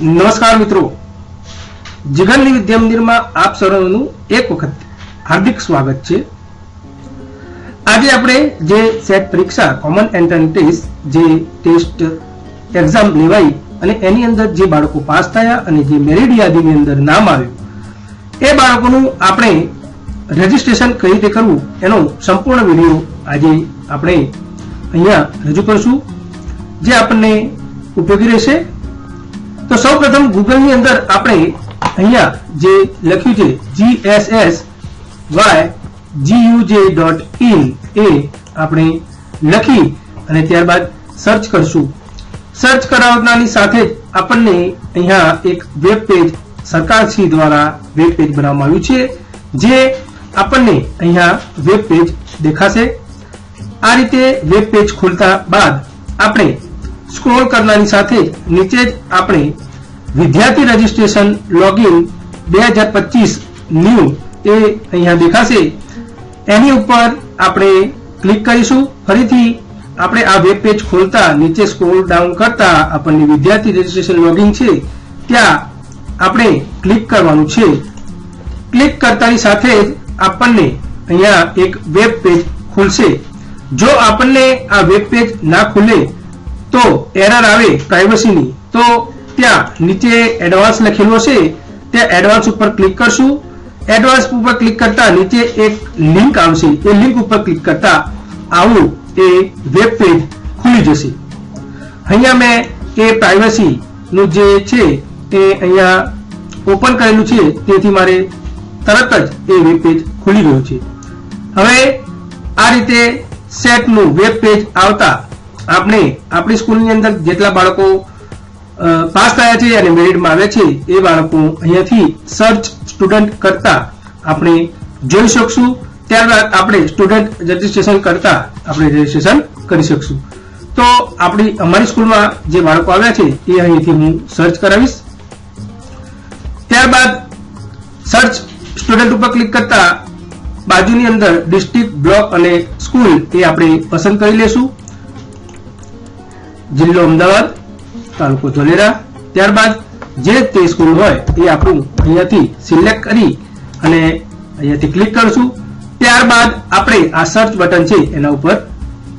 નમસ્કાર મિત્રો. જીગરની વિદ્યા મંદિરમાં આપ સર્વનું એક વખત હાર્દિક સ્વાગત છે. આજે આપણે જે સેટ પરીક્ષા કોમન એન્ટ્રન્સ ટેસ્ટ જે ટેસ્ટ એક્ઝામ લેવાઈ અને એની અંદર જે બાળકો પાસ થયા અને જે મેરિટ યાદીની અંદર નામ આવ્યું, એ બાળકોનું આપણે રજીસ્ટ્રેશન કઈ રીતે કરવું એનો સંપૂર્ણ વીડિયો આજે આપણે અહીંયા રજૂ કરશું. જે આપણને ઉપયોગી રહેશે તો સૌપ્રથમ ગૂગલની અંદર આપણે અહીંયા જે લખ્યું છે GSS Y GUJ dot in એ આપણે લખી અને ત્યારબાદ સર્ચ કરશું. સર્ચ કરાવનારની સાથે જ આપણને અહીંયા એક વેબ પેજ સરકારશ્રી દ્વારા વેબ પેજ બનાવવામાં આવ્યું છે, જે આપણને અહીંયા વેબ પેજ દેખાશે. આ રીતે વેબ પેજ ખોલતા બાદ આપણે સ્ક્રોલ કરનારની સાથે નીચે જ આપણે વિદ્યાર્થી રજીસ્ટ્રેશન લોગિન બે હજાર પચીસ ન્યૂ એ અહીંયા દેખાશે. એની ઉપર આપણે ક્લિક કરીશું. ફરીથી આપણે આ વેબ પેજ ખોલતા નીચે સ્ક્રોલ ડાઉન કરતા આપણને વિદ્યાર્થી રજીસ્ટ્રેશન લોગિન છે, ત્યાં આપણે ક્લિક કરવાનું છે. ક્લિક કરતાની સાથે જ આપણને અહીંયા એક વેબ પેજ ખુલશે. જો આપણને આ વેબ પેજ ના ખુલે તો એરર આવે પ્રાઇવસીની તો ત્યાં નીચે એડવાન્સ લખેલું હશે. ત્યાં એડવાન્સ ઉપર ક્લિક કરશું. એડવાન્સ ઉપર ક્લિક કરતા નીચે એક લિંક આવશે. એ લિંક ઉપર ક્લિક કરતા આવું એ વેબ પેજ ખુલી જશે. અહીંયા મેં એ પ્રાઇવસીનું જે છે તે અહીંયા ઓપન કરેલું છે. તેથી મારે તરત જ એ વેબ પેજ ખુલી ગયું છે. હવે આ રીતે સેટનું વેબ પેજ આવતા આપણે આપણી સ્કૂલની અંદર જેટલા બાળકો પાસ થયા છે અને મેરિટમાં આવ્યા છે, એ બાળકો અહીંયાથી સર્ચ સ્ટુડન્ટ કરતા આપણે જોઈ શકશું. ત્યારબાદ આપણે સ્ટુડન્ટ રજીસ્ટ્રેશન કરતા આપણે રજીસ્ટ્રેશન કરી શકશું. તો આપણી, અમારી સ્કૂલમાં જે બાળકો આવ્યા છે, એ અહીંથી હું સર્ચ કરાવીશ. ત્યારબાદ સર્ચ સ્ટુડન્ટ ઉપર ક્લિક કરતા બાજુની અંદર ડિસ્ટ્રિક્ટ બ્લોક અને સ્કૂલ એ આપણે પસંદ કરી લેશું. જિલ્લો અમદાવાદ, તાલુકો ધોલેરા. ત્યારબાદ જે તે સ્કૂલ હોય એ આપણું અહીંયાથી સિલેક્ટ કરી અને અહીંયાથી ક્લિક કરશું. ત્યારબાદ આપણે આ સર્ચ બટન છે એના ઉપર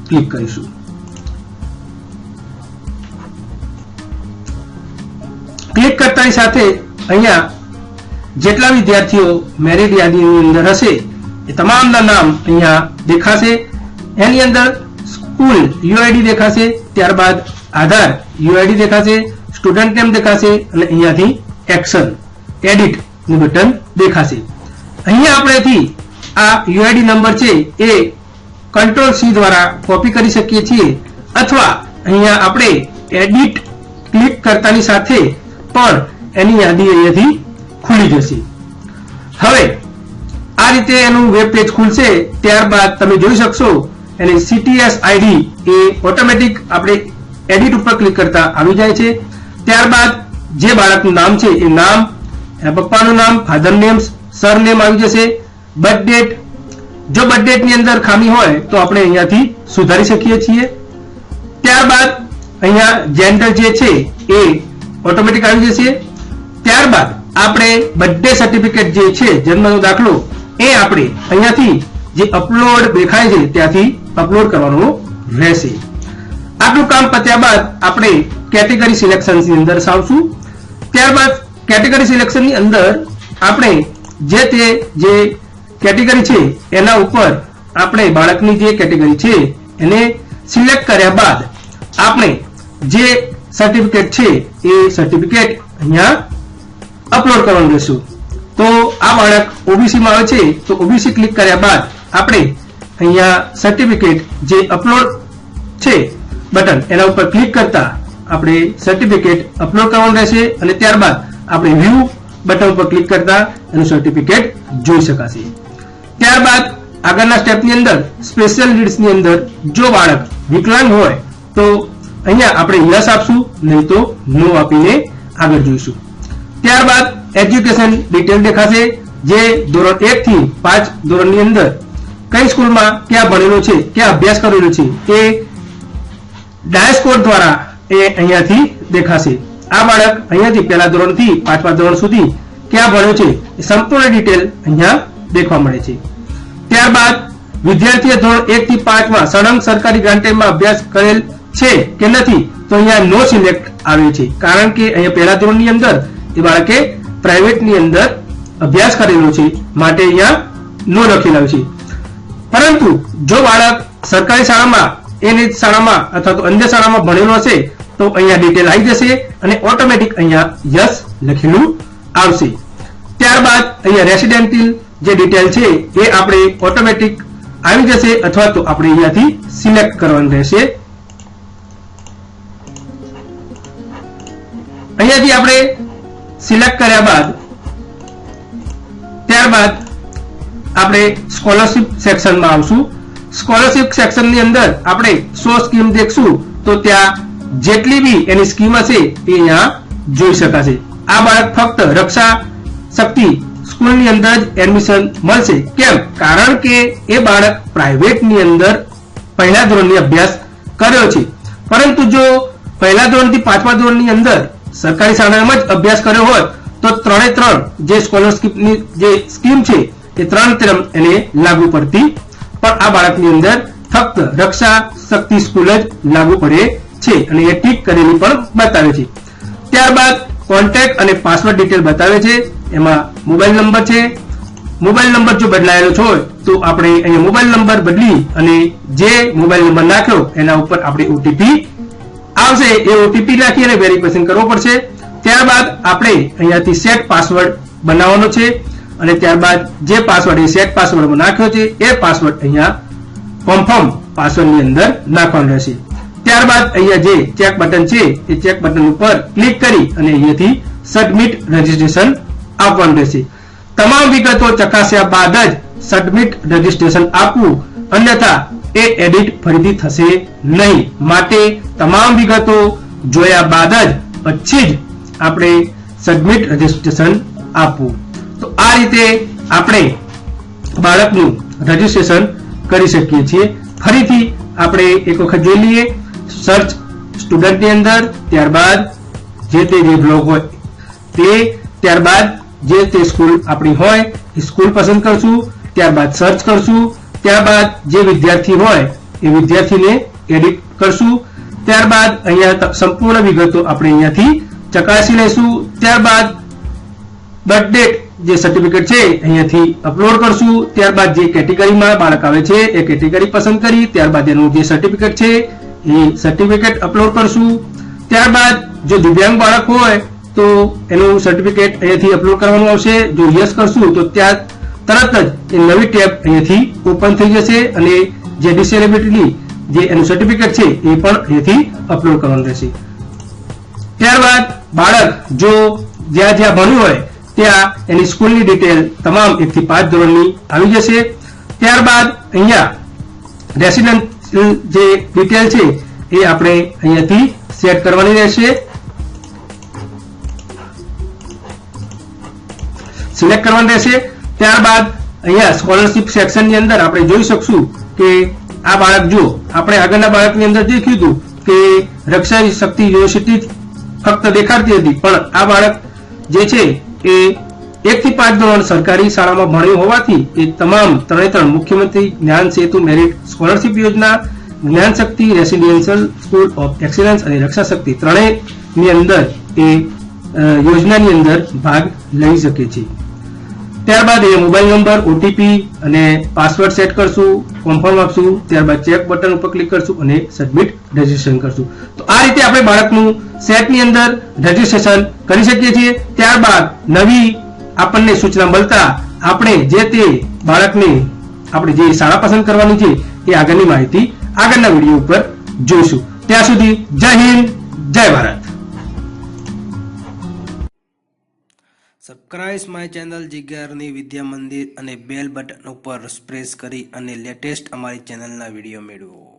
ક્લિક કરીશું. ક્લિક કરતાની સાથે અહીંયા જેટલા વિદ્યાર્થીઓ મેરિટ યાદીની અંદર હશે એ તમામના નામ અહીંયા દેખાશે. એની અંદર સ્કૂલ યુઆઈડી દેખાશે. ત્યારબાદ આધાર યુઆઈડી દેખાશે સ્ટુડન્ટ નેમ દેખાશે અને અહીંયાથી એક્શન એડિટનું બટન દેખાશે. અહીંયા આપણેથી આ યુઆઈડી નંબર છે એ કંટ્રોલ સી દ્વારા કોપી કરી શકીએ છીએ અથવા અહીંયા આપણે એડિટ ક્લિક કરતાની સાથે પણ એની યાદી અહીંયાથી ખુલી જશે. હવે, આ રીતે એનું વેબ પેજ ખુલશે, ત્યારબાદ તમે જોઈ શકશો એની સીટીએસ આઈડી એ ઓટોમેટિક આપણે એડિટ ઉપર ક્લિક કરતા આવી જાય છે. ત્યારબાદ જે બાળકનું નામ છે એ નામ, એના પપ્પાનું નામ ફાધર નેમ સર નેમ આવી જશે. બર્થ ડેટ જો બર્થ ડેટની અંદર ખામી હોય તો આપણે અહીંયાથી સુધારી શકીએ છીએ. ત્યારબાદ અહીંયા જેન્ડર જે છે એ ઓટોમેટિક આવી જશે. ત્યારબાદ આપણે બર્થડે સર્ટિફિકેટ જે છે, જન્મનો દાખલો, એ આપણે અહીંયાથી જે અપલોડ દેખાય છે ત્યાંથી અપલોડ કરવાનું રહેશે. આટલું કામ પત્યા બાદ આપણે કેટેગરી સિલેક્શનની અંદર આવશું ત્યારબાદ કેટેગરી સિલેક્શનની અંદર આપણે જે તે જે કેટેગરી છે એના ઉપર આપણે બાળકની જે કેટેગરી છે એને સિલેક્ટ કર્યા બાદ આપણે જે સર્ટિફિકેટ છે એ સર્ટિફિકેટ અહીંયા અપલોડ કરવાનું રહેશું. તો આ બાળક ઓબીસી માં આવે છે, તો ઓબીસી ક્લિક કર્યા બાદ આપણે અહીંયા સર્ટિફિકેટ જે અપલોડ છે બટન એના ઉપર ક્લિક કરતા આપણે સર્ટિફિકેટ અપલોડ કરવાનું રહેશે અને ત્યારબાદ આપણે વ્યૂ બટન ઉપર ક્લિક કરતા એનું સર્ટિફિકેટ જોઈ શકાશે. ત્યારબાદ આગળના સ્ટેપની અંદર સ્પેશિયલ નીડ્સની અંદર જો બાળક વિકલાંગ હોય, તો અહીંયા આપણે યસ આપશું, નહીં તો નો આપીને આગળ જોઈશું. ત્યારબાદ એજ્યુકેશન ડિટેલ દેખાશે, જે ધોરણ એક થી પાંચ ધોરણની અંદર કઈ સ્કૂલમાં ક્યાં ભણેલો છે, ક્યાં અભ્યાસ કરેલો છે, એ ડાયસ દ્વારા એ અહીંયાથી દેખાશે. આ બાળક અહીંયાથી પહેલા ધોરણથી પાંચમા ધોરણ સુધી ક્યાં ભણ્યો છે સંપૂર્ણ ડિટેલ અહીંયા દેખવા મળે છે. ત્યારબાદ વિદ્યાર્થીએ ધોરણ એક થી પાંચમાં સળંગ સરકારી ગ્રાન્ટેડમાં અભ્યાસ કરેલ છે કે નથી, તો અહીંયા નો સિલેક્ટ આવે છે. કારણ કે અહીંયા પહેલા ધોરણની અંદર એ બાળકે પ્રાઇવેટની અંદર અભ્યાસ કરેલો છે, માટે અહીંયા નો લખેલા છે. પરંતુ જો બાળક સરકારી શાળામાં, એની શાળામાં અથવા તો અન્ય શાળામાં ભણેલો હશે, તો અહીંયા ડિટેલ આવી જશે અને ઓટોમેટિક અહીંયા યસ લખેલું આવશે. ત્યારબાદ અહીંયા રેસિડેન્ટિયલ જે ડિટેલ છે, એ આપણે ઓટોમેટિક આવી જશે અથવા તો આપણે અહીંયાથી સિલેક્ટ કરવાનું રહેશે. અહીંયાથી આપણે સિલેક્ટ કર્યા બાદ, ત્યારબાદ આપણે સ્કોલરશિપ સેક્શનમાં આવશું. સ્કોલરશિપ સેક્શનની અંદર આપણે સો સ્કીમ દેખશું. તો ત્યાં જેટલી બી એની સ્કીમ હશે એ અહીંયા જોઈ શકાશે. આ બાળક ફક્ત રક્ષા શક્તિ સ્કૂલની અંદર જ એડમિશન મળશે. કેમ? કારણ કે એ બાળક પ્રાઇવેટની અંદર પહેલા ધોરણની અભ્યાસ કર્યો છે. પરંતુ જો પહેલા ધોરણથી પાંચમા ધોરણની અંદર સરકારી શાળામાં જ અભ્યાસ કર્યો હોય તો ત્રણે ત્રણ જે સ્કોલરશિપની જે સ્કીમ છે એ ત્રણ ત્રણ એને લાગુ પડતી. પણ આ બાળકની અંદર ફક્ત રક્ષા શક્તિ સ્કૂલ જ લાગુ પડે છે અને એ ટીક કરેલી પણ બતાવે છે. ત્યારબાદ કોન્ટેક્ટ અને પાસવર્ડ ડિટેલ બતાવે છે. એમાં મોબાઈલ નંબર છે. મોબાઈલ નંબર જો બદલાયેલો છે તો આપણે અહીંયા મોબાઈલ નંબર બદલી અને જે મોબાઈલ નંબર નાખ્યો, એના ઉપર આપણે ઓટીપી આવશે. એ ઓટીપી નાખી અને વેરિફિકેશન કરવો પડશે. ત્યારબાદ આપણે અહીંયાથી સેટ પાસવર્ડ બનાવવાનો છે. અને ત્યારબાદ જે પાસવર્ડ એ સેટ પાસવર્ડમાં નાખ્યો છે, એ પાસવર્ડ અહીંયા કન્ફર્મ પાસવર્ડની અંદર નાખવાનો રહેશે. ત્યારબાદ અહીંયા જે ચેક બટન છે, એ ચેક બટન ઉપર ક્લિક કરી અને અહીંયાથી સબમિટ રજીસ્ટ્રેશન આપવાનું રહેશે. તમામ વિગતો ચકાસ્યા બાદ જ સબમિટ રજીસ્ટ્રેશન આપવું, અન્યથા એ એડિટ ફરીથી થશે નહીં. માટે તમામ વિગતો જોયા બાદ જ પછી જ આપણે સબમિટ રજીસ્ટ્રેશન આપવું. આ રીતે આપણે બાળકનું રજીસ્ટ્રેશન કરી શકીએ છીએ. ફરીથી આપણે એક વખત જોઈ લઈએ. સર્ચ સ્ટુડન્ટની અંદર, ત્યારબાદ જે તે જે બ્લોગ હોય, તે ત્યારબાદ જે તે સ્કૂલ આપણી હોય, એ સ્કૂલ પસંદ કરશું. ત્યારબાદ સર્ચ કરશું. ત્યારબાદ જે વિદ્યાર્થી હોય, એ વિદ્યાર્થીને એડિટ કરશું. ત્યારબાદ અહીંયા સંપૂર્ણ વિગતો આપણે અહીંયાથી ચકાસી લઈશું. ત્યારબાદ બર્થ ડેટ જે સર્ટિફિકેટ છે, અહીંયાથી અપલોડ કરશું. ત્યારબાદ જે કેટેગરીમાં બાળક આવે છે, એ કેટેગરી પસંદ કરી, ત્યારબાદ એનું જે સર્ટિફિકેટ છે, એ સર્ટિફિકેટ અપલોડ કરશું. ત્યારબાદ જો દિવ્યાંગ બાળક હોય, તો એનું સર્ટિફિકેટ અહીંયાથી અપલોડ કરવાનું આવશે. જો યસ કરશું, તો ત્યાં તરત જ એ નવી ટેબ અહીંયાથી ઓપન થઈ જશે અને જે ડિસેબિલિટી જે એનું સર્ટિફિકેટ છે, એ પણ અહીંયાથી અપલોડ કરવાનું રહેશે. ત્યારબાદ બાળક જો જ્યાં જ્યાં ભણ્યું હોય ત્યાં એની સ્કૂલની ડિટેલ તમામ એકથી પાંચ ધોરણની આવી જશે. ત્યારબાદ અહીંયા રેસિડેન્શિયલ જે ડિટેલ છે એ આપણે અહીંયાથી સેટ કરવાની રહેશે. સિલેક્ટ કરવાની રહેશે. ત્યારબાદ અહીંયા સ્કોલરશિપ સેક્શનની અંદર આપણે જોઈ શકશું કે આ બાળક જો આપણે આગળના બાળકની અંદર જે હતું કે રક્ષા શક્તિ યુનિવર્સિટી ફક્ત દેખાડતી હતી, પણ આ બાળક જે છે એ એક થી પાંચ ધોરણ સરકારી શાળામાં ભણ્યું હોવાથી એ તમામ ત્રણે ત્રણ મુખ્યમંત્રી જ્ઞાન સેતુ મેરિટ સ્કોલરશિપ યોજના, Gyan Shakti residential school of excellence અને રક્ષા શક્તિ ત્રણેયની અંદર એ યોજનાની અંદર ભાગ લઈ શકે છે. ત્યારબાદ એ મોબાઈલ નંબર ઓટીપી અને પાસવર્ડ સેટ કરશું કન્ફર્મ આપશું, ત્યારબાદ ચેક બટન ઉપર ક્લિક કરશું અને સબમિટ રજીસ્ટ્રેશન કરશું. તો આ રીતે આપણે બાળકનું સેટની અંદર રજીસ્ટ્રેશન કરી શકીએ છીએ. ત્યારબાદ નવી આપણને સૂચના મળતા આપણે જે તે બાળકને આપણે જે શાળા પસંદ કરવાની છે એ આગળની માહિતી આગળના વીડિયો ઉપર જોઈશું. ત્યાં સુધી જય હિન્દ, જય ભારત. સબસ્ક્રાઇબ માય ચેનલ જિજ્ઞારની વિદ્યા મંદિર અને બેલ બટન ઉપર પ્રેસ કરી અને લેટેસ્ટ અમારી ચેનલના વીડિયો મેળવો.